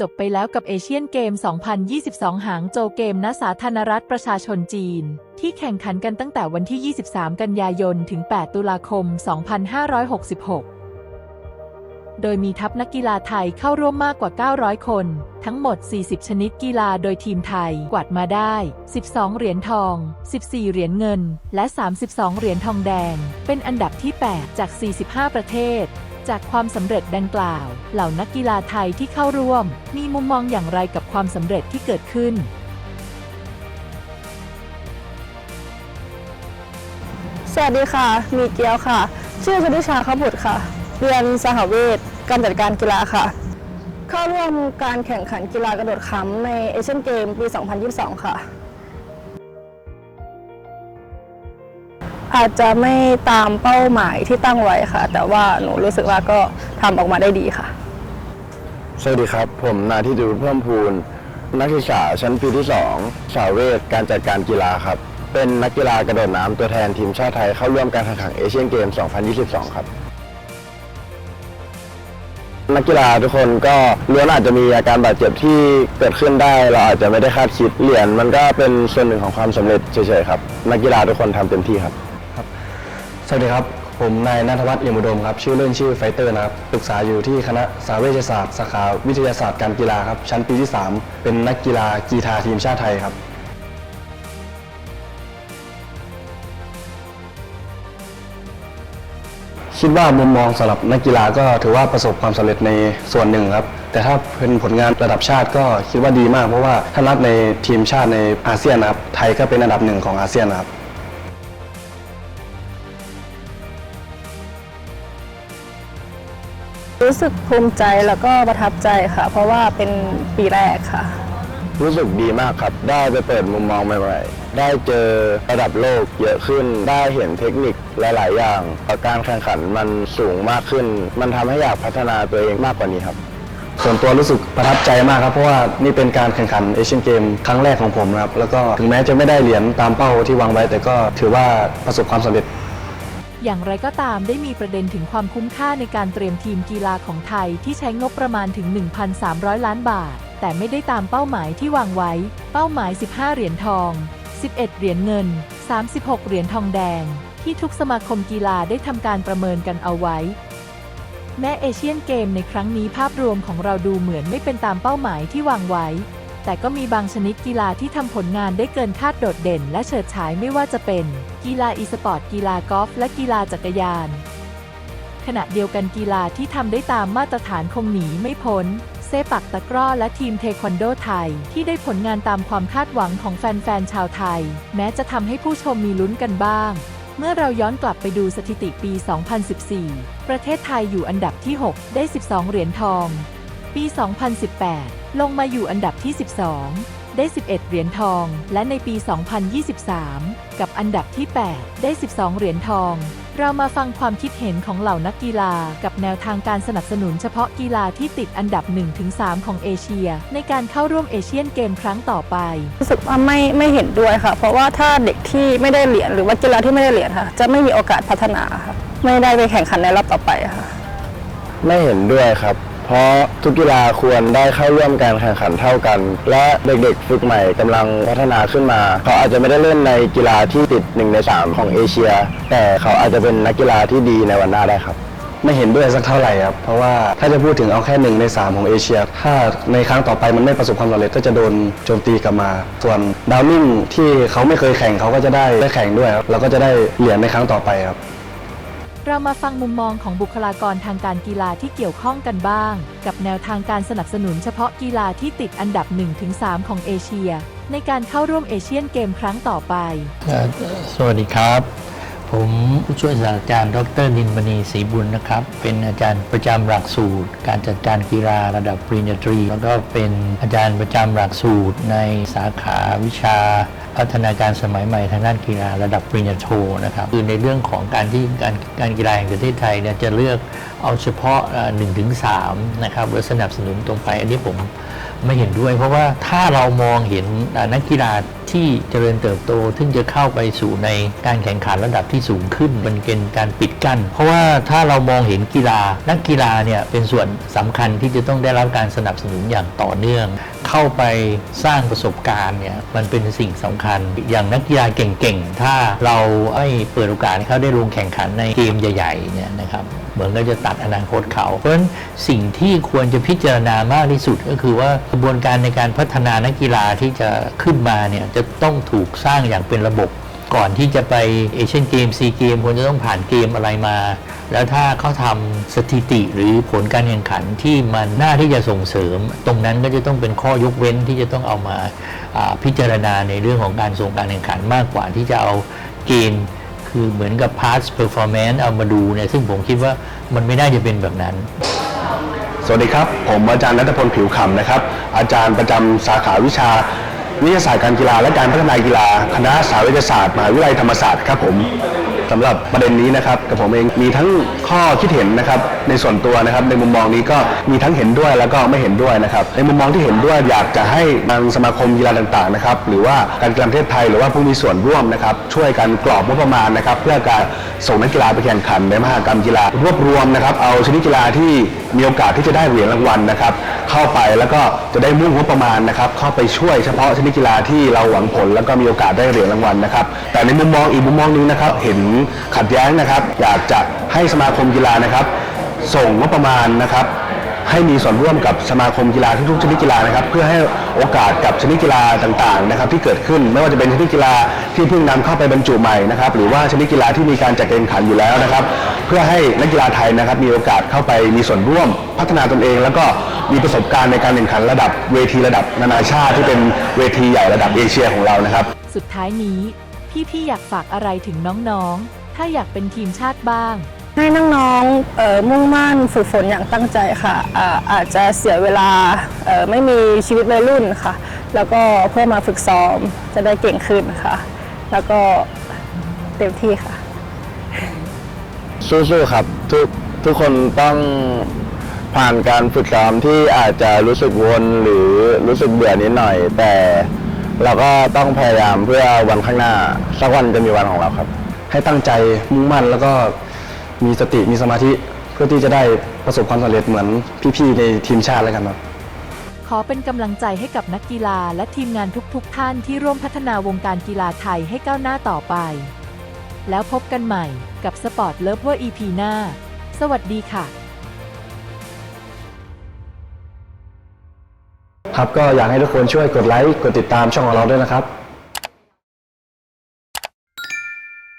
จบไปแล้วกับเอเชียนเกม 2022 หางโจเกมณสาธารณรัฐประชาชนจีน ที่แข่งขันกันตั้งแต่วันที่ 23 กันยายน ถึง 8 ตุลาคม 2566 โดยมีทัพนักกีฬาไทยเข้าร่วมมากกว่า 900 คน ทั้งหมด 40 ชนิดกีฬาโดยทีมไทยกวาดมาได้ 12 เหรียญทอง 14 เหรียญเงิน และ 32 เหรียญทองแดง เป็นอันดับที่ 8 จาก 45 ประเทศ จากความสำเร็จดังกล่าว เหล่านักกีฬาไทยที่เข้าร่วม มีมุมมองอย่างไรกับความสำเร็จที่เกิดขึ้น สวัสดีค่ะ มีเกียวค่ะ ชื่อชนิชาขบุตรค่ะ เรียนสหเวชการจัดการกีฬาค่ะ เข้าร่วมการแข่งขันกีฬากระโดดค้ำในเอเชียนเกมปี 2022 ค่ะ อาจจะไม่ตามเป้าหมายที่ตั้งไว้ค่ะ แต่ว่าหนูรู้สึกว่าก็ทำออกมาได้ดีค่ะ สวัสดีครับ ผมนาทิดูเพิ่มพูน นักศึกษาชั้นปีที่ 2 สาวเวทการจัดการกีฬาครับ เป็นนักกีฬากระโดดน้ำตัวแทนทีมชาติไทยเข้าร่วมการแข่งขันเอเชียนเกม 2022 ครับ นักกีฬาทุกคนก็ล้วนอาจจะมีอาการบาดเจ็บที่เกิดขึ้นได้เราอาจจะไม่ได้คาดคิดเหรียญมันก็เป็นส่วนหนึ่งของความสำเร็จเฉยๆครับ นักกีฬาทุกคนทำเต็มที่ครับ สวัสดีครับ ผมนายนัทวัฒน์เอี่ยมอุดมครับ ชื่อเล่นชื่อไฟเตอร์นะครับ ศึกษาอยู่ที่คณะสาเวชศาสตร์ สาขาวิทยาศาสตร์การกีฬาครับ ชั้นปีที่ 3 เป็นนักกีฬากีฬาทีมชาติไทยครับ คิดว่ามุมมองสำหรับนักกีฬาก็ถือว่าประสบความสำเร็จในส่วนหนึ่งครับ แต่ถ้าเป็นผลงานระดับชาติก็คิดว่าดีมาก เพราะว่าถ้านับในทีมชาติในอาเซียนนะครับ ไทยก็เป็นอันดับหนึ่งของอาเซียนนะครับ รู้สึกภูมิใจแล้วก็ประทับใจค่ะ เพราะว่าเป็นปีแรกค่ะ รู้สึกดีมากครับ ได้ไปเปิดมุมมองใหม่ๆ ได้เจอระดับโลกเยอะขึ้น ได้เห็นเทคนิคหลายๆ อย่างการแข่งขันมันสูงมากขึ้น มันทำให้อยากพัฒนาตัวเองมากกว่านี้ครับ ส่วนตัวรู้สึกประทับใจมากครับ เพราะว่านี่เป็นการแข่งขันเอเชียนเกมครั้งแรกของผมนะครับ แล้วก็ถึงแม้จะไม่ได้เหรียญตามเป้าที่วางไว้ แต่ก็ถือว่าประสบความสำเร็จ อย่างไรก็ตามได้มีประเด็นถึงความคุ้มค่าในการเตรียมทีมกีฬาของไทยที่ใช้งบประมาณถึง 1,300 ล้านบาท แต่ไม่ได้ตามเป้าหมายที่วางไว้ เป้าหมาย 15 เหรียญทอง 11 เหรียญเงิน 36 เหรียญทองแดง ที่ทุกสมาคมกีฬาได้ทำการประเมินกันเอาไว้ แม้เอเชียนเกมในครั้งนี้ภาพรวมของเราดูเหมือนไม่เป็นตามเป้าหมายที่วางไว้ แต่ก็มีบางชนิดกีฬาที่ทำผลงานได้เกินคาดโดดเด่น และเฉิดฉายไม่ว่าจะเป็น กีฬาอีสปอร์ตกีฬากอล์ฟและกีฬาจักรยาน ขณะเดียวกันกีฬาที่ทำได้ตามมาตรฐานคงหนีไม่พ้น เซปักตะกร้อและทีมเทควันโดไทย ที่ได้ผลงานตามความคาดหวังของแฟนๆชาวไทย แม้จะทำให้ผู้ชมมีลุ้นกันบ้างเมื่อเราย้อนกลับไปดูสถิติปี 2014 ประเทศไทยอยู่อันดับที่ 6 ได้ 12 เหรียญทอง ปี 2018 ลงมาอยู่อันดับที่ 12 ได้ 11 เหรียญทอง และในปี 2023 กับอันดับที่ 8 ได้ 12 เหรียญทอง เรามาฟังความคิดเห็นของเหล่านักกีฬา กับแนวทางการสนับสนุนเฉพาะกีฬาที่ติดอันดับ 1-3 ของเอเชีย ในการเข้าร่วมเอเชียนเกมครั้งต่อไป รู้สึกว่าไม่ไม่เห็นด้วยค่ะ เพราะว่าถ้าเด็กที่ไม่ได้เหรียญหรือว่ากีฬาที่ไม่ได้เหรียญค่ะ จะไม่มีโอกาสพัฒนาค่ะไม่ได้ไปแข่งขันในรอบต่อไปค่ะ ไม่เห็นด้วยครับ เพราะทุกกีฬาควรได้เข้าร่วมการแข่งขันเท่ากัน และเด็กๆ ฝึกใหม่กำลังพัฒนาขึ้นมา เขาอาจจะไม่ได้เล่นในกีฬาที่ติด1ใน3 ของเอเชีย แต่เขาอาจจะเป็นนักกีฬาที่ดีในวันหน้าได้ครับ ไม่เห็นด้วยสักเท่าไหร่ครับเพราะว่าถ้าจะพูดถึงเอาแค่หนึ่งใน 3 ของเอเชีย ถ้าในครั้งต่อไปมันไม่ประสบความสำเร็จก็จะโดนโจมตีกลับมา ส่วนดาวนิ่งที่เขาไม่เคยแข่งเขาก็จะได้ได้แข่งด้วยครับแล้วก็จะได้เหรียญในครั้งต่อไปครับ เรามาฟังมุมมองของบุคลากรทางการกีฬาที่เกี่ยวข้องกันบ้าง กับแนวทางการสนับสนุนเฉพาะกีฬาที่ติดอันดับ 1-3 ของเอเชีย ในการเข้าร่วมเอเชียนเกมครั้งต่อไป สวัสดีครับ ผมผู้ช่วยศาสตราจารย์ ดรนินมณีศรีบุญนะครับ เป็นอาจารย์ประจำหลักสูตร การจัดการกีฬาระดับปริญญาตรี แล้วก็เป็นอาจารย์ประจำหลักสูตรในสาขาวิชาพัฒนาการสมัยใหม่ทางด้านกีฬาระดับปริญญาโทนะครับคือในเรื่องของการที่การการกีฬาแห่งประเทศไทยเนี่ยจะเลือกเอาเฉพาะหนึ่งถึงสามนะครับหรือสนับสนุนตรงไปอันนี้ผม ไม่เห็นด้วย เพราะว่าถ้าเรามองเห็นนักกีฬาที่เจริญเติบโตซึ่งจะเข้าไปสู่ในการแข่งขันระดับที่สูงขึ้นมันเป็นการปิดกั้น เพราะว่าถ้าเรามองเห็นกีฬา นักกีฬาเนี่ยเป็นส่วนสำคัญที่จะต้องได้รับการสนับสนุนอย่างต่อเนื่อง เข้าไปสร้างประสบการณ์เนี่ยมันเป็นสิ่งสำคัญ อย่างนักกีฬาเก่งๆ ถ้าเราให้เปิดโอกาสให้เขาได้ลงแข่งขันในเกมใหญ่ๆเนี่ยนะครับเหมือนก็จะตัดอนาคตเขา เพราะฉะนั้นสิ่งที่ควรจะพิจารณามากที่สุดก็คือว่ากระบวนการในการพัฒนานักกีฬาที่จะขึ้นมาเนี่ยจะต้องถูกสร้างอย่างเป็นระบบ ก่อนที่จะไปเอเชียนเกมซีเกมควรจะต้องผ่านเกมอะไรมา แล้วถ้าเขาทำสถิติหรือผลการแข่งขันที่มันน่าที่จะส่งเสริม ตรงนั้นก็จะต้องเป็นข้อยกเว้นที่จะต้องเอามาพิจารณาในเรื่องของการส่งการแข่งขันมากกว่าที่จะเอาเกณฑ์คือเหมือนกับ past performance เอามาดูเนี่ยซึ่งผมคิดว่ามันไม่น่าจะเป็นแบบนั้น สวัสดีครับ ผมอาจารย์นัทพลผิวขำนะครับ อาจารย์ประจำสาขาวิชา วิทยาศาสตร์การกีฬาและการพัฒนากีฬา คณะสาวิทยาศาสตร์มหาวิทยาลัยธรรมศาสตร์ครับผม สำหรับประเด็นนี้นะครับกับผมเองมีทั้งข้อคิดเห็นนะครับในส่วนตัวนะครับ ในมุมมองนี้ก็มีทั้งเห็นด้วยแล้วก็ไม่เห็นด้วยนะครับ ในมุมมองที่เห็นด้วยอยากจะให้ทางสมาคมกีฬาต่างๆนะครับหรือว่าการกีฬาประเทศไทยหรือว่าผู้มีส่วนร่วมนะครับช่วยกันกรอบงบประมาณนะครับ เพื่อการส่งนักกีฬาไปแข่งขันในมหกรรมกีฬารวบรวมนะครับเอาชนิดกีฬาที่มีโอกาสที่จะได้เหรียญรางวัลนะครับ เข้าไปแล้วก็จะได้มุ่งงบประมาณนะครับเข้าไปช่วยเฉพาะชนิดกีฬาที่เราหวังผลแล้วก็มีโอกาสได้เหรียญรางวัลนะครับ แต่ในมุมมองอีกมุมมองหนึงนะครับ เห็นขัดแย้งนะครับ อยากจะให้สมาคมกีฬานะครับ ส่งงบประมาณนะครับให้มีส่วนร่วมกับสมาคมกีฬาทุกชนิดกีฬานะครับ เพื่อให้โอกาสกับชนิดกีฬาต่างๆนะครับ ที่เกิดขึ้นไม่ว่าจะเป็นชนิดกีฬาที่เพิ่งนำเข้าไปบรรจุใหม่นะครับ หรือว่าชนิดกีฬาที่มีการจัดการแข่งขันอยู่แล้วนะครับ เพื่อให้นักกีฬาไทยนะครับ มีโอกาสเข้าไปมีส่วนร่วมพัฒนาตนเอง แล้วก็ มีประสบการณ์ในการแข่งขันระดับเวทีระดับนานาชาติที่เป็นเวทีใหญ่ระดับเอเชียของเรานะครับ สุดท้ายนี้ พี่ๆอยากฝากอะไรถึงน้องๆ ถ้าอยากเป็นทีมชาติบ้าง ให้น้องๆเอ่อมุ่งมั่นฝึกฝนอย่างตั้งใจค่ะอ่าอาจจะเสียเวลาเอ่อไม่มีชีวิตวัยรุ่นค่ะ แล้วก็เพื่อมาฝึกซ้อมจะได้เก่งขึ้นค่ะ แล้วก็เต็มที่ค่ะ สู้ๆครับ ทุกทุกคนต้อง ผ่านการฝึกซ้อมที่อาจจะรู้สึกวนหรือรู้สึกเบื่อนิดหน่อย แต่เราก็ต้องพยายามเพื่อวันข้างหน้าสักวันจะมีวันของเราครับ ให้ตั้งใจมุ่งมั่นแล้วก็มีสติมีสมาธิเพื่อที่จะได้ประสบความสำเร็จเหมือนพี่ๆในทีมชาติแล้วกันครับขอเป็นกำลังใจให้กับนักกีฬาและทีมงานทุกๆทท่านที่ร่วมพัฒนาวงการกีฬาไทยให้ก้าวหน้าต่อไป แล้วพบกันใหม่กับสปอร์ตเลิฟเวอร์ EP หน้า สวัสดีค่ะ ครับก็อยากให้ทุกคนช่วยกดไลค์กดติดตามช่องของเราด้วยนะครับ